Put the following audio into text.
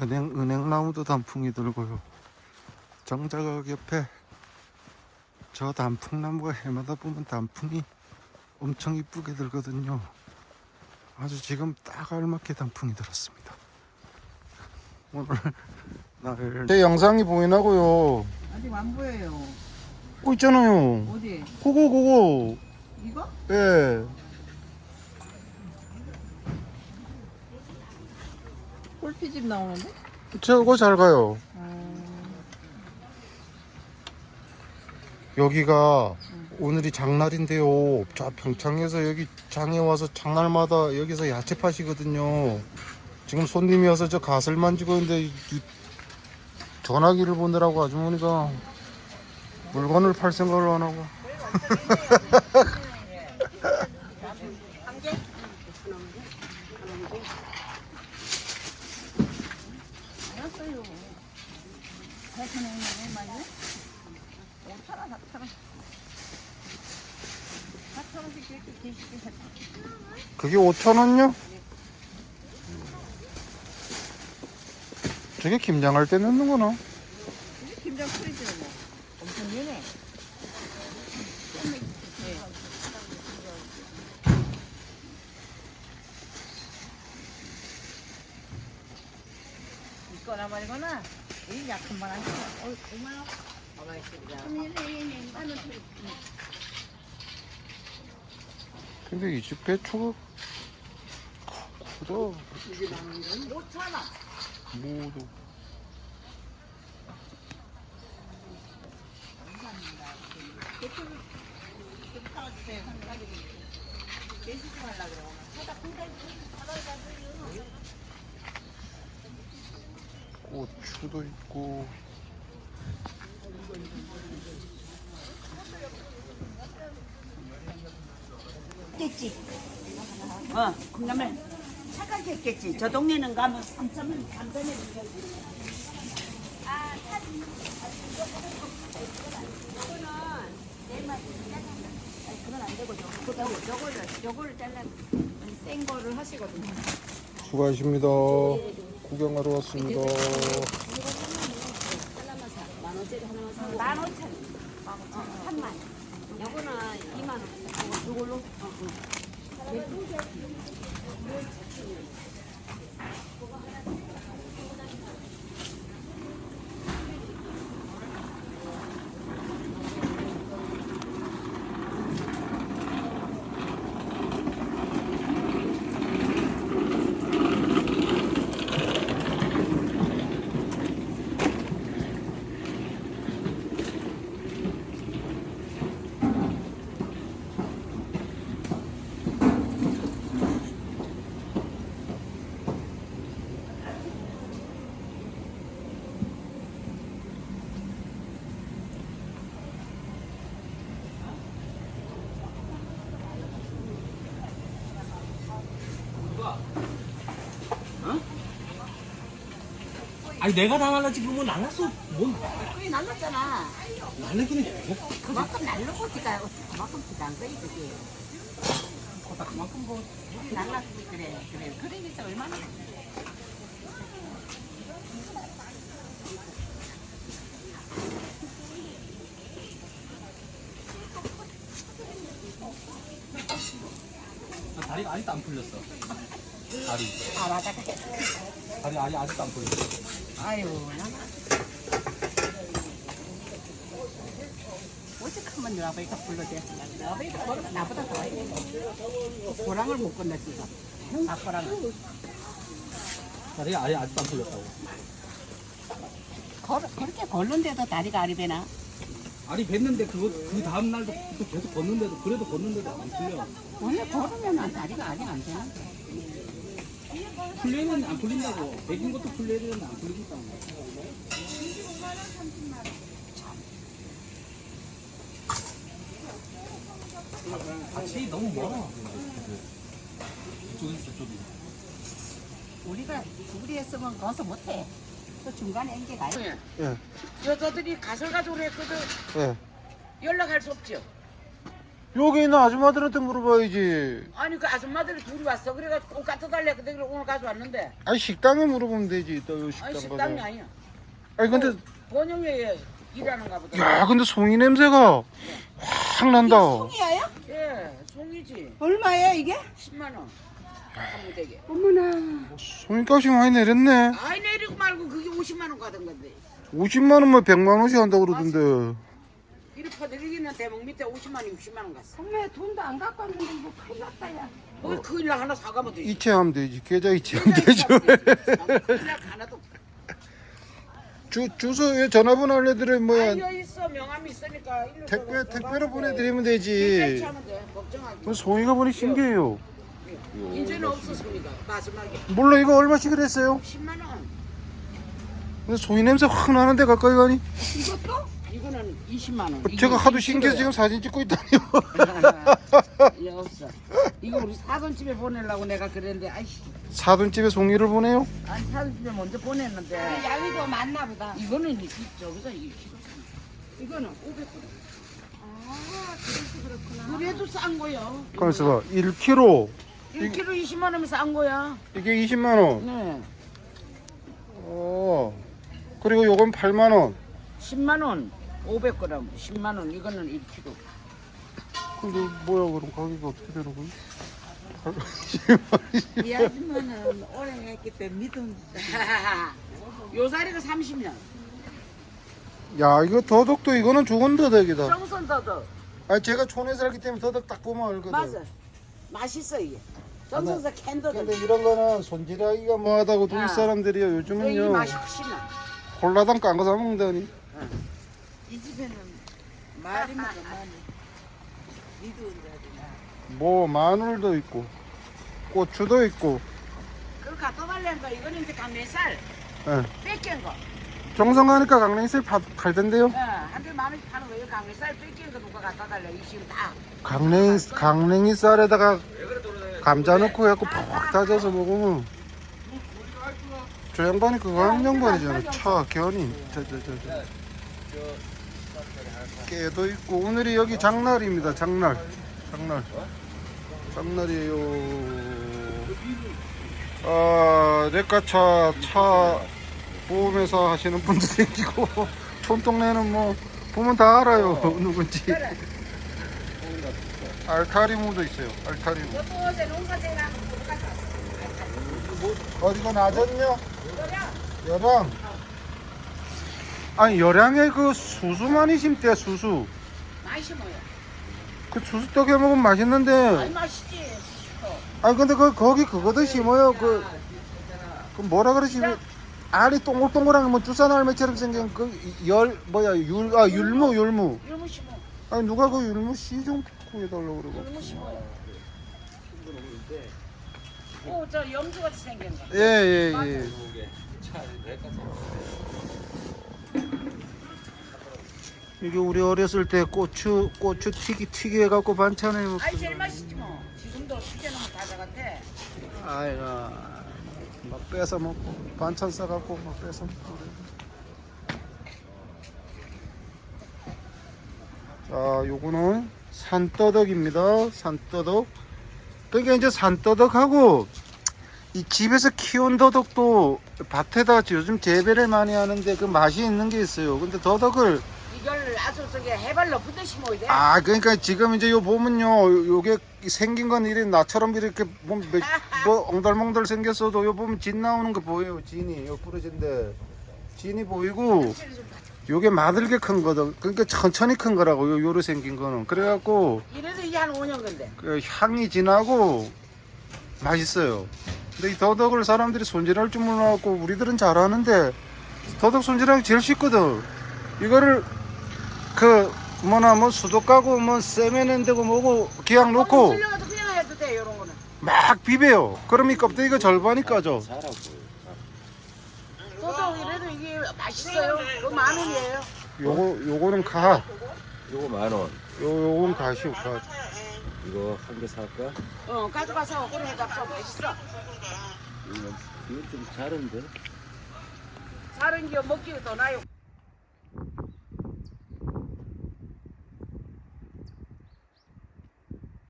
은행 은행나무도 단풍이 들고요. 정자각 옆에 저 단풍나무가 해마다 보면 단풍이 엄청 이쁘게 들거든요. 아주 지금 딱 알맞게 단풍이 들었습니다. 오늘 날. 제 영상이 보이나고요? 아직 안 보여요. 어 있잖아요. 어디? 그거 그거. 이거? 예. 꼴피집 나오는데? 저거 잘 가요. 어, 여기가 오늘이 장날인데요. 저 평창에서 여기 장에 와서 장날마다 여기서 야채 파시거든요. 지금 손님이 와서 저 갓을 만지고 있는데 이- 전화기를 보느라고 아주머니가 물건을 팔 생각을 안 하고. 알았어요. 8천 원이면 얼마냐? 5천 원, 4천 원. 4천 원씩 이렇게 계시게 했다. 그게 5천 원요? 저게 김장할 때 넣는구나. 김장 프리즈는 뭐 엄청 연해. 있거나 말거나 이 약한 말 하시고 어, 얼마나 가만히 있습니다. 근데 이 집 배추가 크다. 5천 원. 모두. 고추도 있고 했겠지. 어, 콩나물 차가게 했겠지. 저 동네는 가면 3천원 감전해 그건 안 되고 저거 저거를 저거를 잘라 센 거를 하시거든요. 수고하십니다. 구경하러 왔습니다. 만 원짜리 하나만 사고 만 오천 원. 삼만. 요거는 이만 원. 어, 요걸로. 어, 어. to you. 아니 내가 당할라지. 그러면 날랐어. 뭔 그게 날랐잖아. 날리기는 해. 그만큼 날르고 지가 그만큼 지난 거지 그게. 그만큼 뭐. 우리 날랐지 그래 그래. 그러니까 얼마나 나 다리가 아직도 안 풀렸어. 다리. 아 맞아 다리 아직 아직도 안 풀렸어 아유 아버지가 불러댔어 너 아버지가 걸으면 나보다 더 해. 고랑을 못 건너 지금. 막고랑을. 다리가 아직 아직도 안 풀렸다고. 걸, 그렇게 걸는데도 다리가 되나? 아니 뵀는데 그거 그 다음 날도 또 계속 걷는데도 그래도 걷는데도 안 풀려. 원래 걸으면 다리가 알이 안되 나? 풀리는 안 풀린다고 백인 것도 되는데 안 풀리니까 같이 너무 멀어 이쪽이 저쪽이 우리가 둘이 했으면 거기서 못해. 또 중간에 인게 가야 돼. 예, 여자들이 가설 가족을 했거든 예. 연락할 수 없죠. 여기 있는 아줌마들한테 물어봐야지. 아니 그 아줌마들이 둘이 왔어. 그래가지고 꼭 갖다 달래. 근데 그래 오늘 가져왔는데. 아니 식당에 물어보면 되지. 또요 식당 아니 가서. 식당이 아니야. 아니 근데 번영회에 일하는가 보다. 야 근데 송이 냄새가 확 난다. 송이야요? 예, 송이지. 얼마예요 이게? 10만 원. 한무 되게. 어머나. 송이 값이 많이 내렸네. 아이 내리고 말고 그게 50만 원 가던 건데. 50만 원만 100만 원씩 한다고 그러던데. 퍼드리기는 대목 밑에 50만 원, 60만 원 갔어. 엄마 돈도 안 갖고 왔는데 뭐 큰일 났다 야. 뭐 큰일 나 하나 사가면 되지. 이체하면 되지. 계좌 이체하면 되죠. 큰일 나 하나도. 주 주소에 전화번호 알려드려 뭐야. 알려 있어 명함이 있으니까 일로 택배 저거 택배로 저거 보내드리면 계좌 되지. 돼. 걱정하지. 그 송이가 보니 신기해요. 이제는 없었습니다. 마지막에 몰라 이거 얼마씩 그랬어요? 10만 원. 근데 송이 냄새 확 나는데 가까이 가니? 이 거는 20만 원. 이거 제가 하도 20kg 야. 신기해서 지금 사진 찍고 있다니요. 예, 없어. 이거 우리 사돈집에 보내려고 내가 그랬는데 아이씨. 사돈집에 송이를 보내요? 아니 사돈집에 먼저 보냈는데 더 많나 보다. 이거는 이- 저기서 이 이거는 500g. 아, 그래도 싼 거요. 그래서 봐 1kg 1kg 20만 원이면 싼 거야. 이게 20만 원. 네. 어. 그리고 요건 8만 원. 10만 원. 500g. 10만 원. 이거는 1kg. 근데 뭐야 그럼 가격이 어떻게 되는 거야? 이 아줌마는 오래 했기 때문에 믿음. 요 자리가 30년. 야 이거 더덕도 이거는 좋은 더덕이다. 정선 더덕. 아 제가 촌에 살기 때문에 더덕 딱 보면 알거든. 맞아. 맛있어 이게. 정선서 캔 더덕. 근데 이런 거는 손질하기가 뭐하다고 돈 아. 사람들이요 이 요즘은요 맛이 훨씬 나. 홀라당 깐거 사 먹는다니. 이 집에는 말이 많아 많이. 믿음 자리나. 뭐 마늘도 있고 고추도 있고. 그걸 갖다 달라는 거. 이거는 이제 강내살. 예. 뺏긴 거. 정성 가니까 강냉이살 파- 팔던데요. 예, 한대 만 원씩 파는 거예요. 강내살 뺏긴 거 누가 갖다 달래. 이 지금 다. 강냉이 강냉이 쌀에다가 감자 넣고 해갖고 팍 다져서 먹으면 저 양반이 그거 하는 양반이잖아 차 견이 저저저저 깨도 있고 오늘이 여기 장날입니다 장날 장날 장날이에요 아 레카차 차 보험회사 하시는 분도 생기고 촌동네는 뭐 보면 다 알아요 누군지 알타리무도 있어요. 알타리무. 어디가 낮았냐? 여량. 아니 여량에 그 수수 많이 심대 수수. 많이 심어요. 그 수수 떡에 먹으면 맛있는데. 아니 맛있지. 아니 근데 그 거기 그거도 심어요. 그, 그 뭐라 그러지? 그 알이 동글동글한 뭐 주사 날매처럼 생긴 그 열 뭐야 율 아 율무 율무. 이러면 심어. 아니 누가 그 율무 씨 좀 구해달라고 그러고. 이러면 심어요. 오, 저 염주같이 생긴 거. 예예 예. 이게 우리 어렸을 때 고추 고추 튀기 튀기 해갖고 반찬에 먹. 아이 제일 맛있지 뭐. 지금도 수제는 과자 같아. 아이가 막 뺏어 먹고 반찬 싸 갖고 막 뺏어 먹고. 자, 요거는 산떠덕입니다. 산떠덕. 그러니까 이제 산떠덕하고 이 집에서 키운 더덕도 밭에다 요즘 재배를 많이 하는데 그 맛이 있는 게 있어요. 근데 더덕을 이걸 아주 저기 해발 높은 데 심어야 돼. 아 그러니까 지금 이제 요 보면요 요게 생긴 건 이래 나처럼 이렇게 뭐, 몇- 뭐 엉달몽달 생겼어도 요 보면 진 나오는 거 보여요 진이. 요 부러진데. 진이 보이고 요게 마들게 큰 거든. 그러니까 천천히 큰 거라고 요 요로 생긴 거는. 그래갖고 이래서 이게 한 5년 건데. 그 향이 진하고 맛있어요. 근데 이 더덕을 사람들이 손질할 줄 몰라갖고 우리들은 잘하는데 더덕 손질하기 제일 쉽거든. 이거를 그 뭐나 뭐 수도 까고 뭐 세면엔 되고 뭐고 기약 놓고 쓸려가도 그냥 해도 돼, 이런 거는. 막 비벼요 그럼 이 껍데기가 절반이 까져 저도 이래도 이게 맛있어요. 그거 만 원이에요. 요거 요거는 가 요, 요거 만 원. 요건 가시오 가 이거 한 개 살까? 어, 가져가서 그래 해갖고 맛있어. 이건, 이건 좀 자른데? 다른 게 먹기가 더 나요.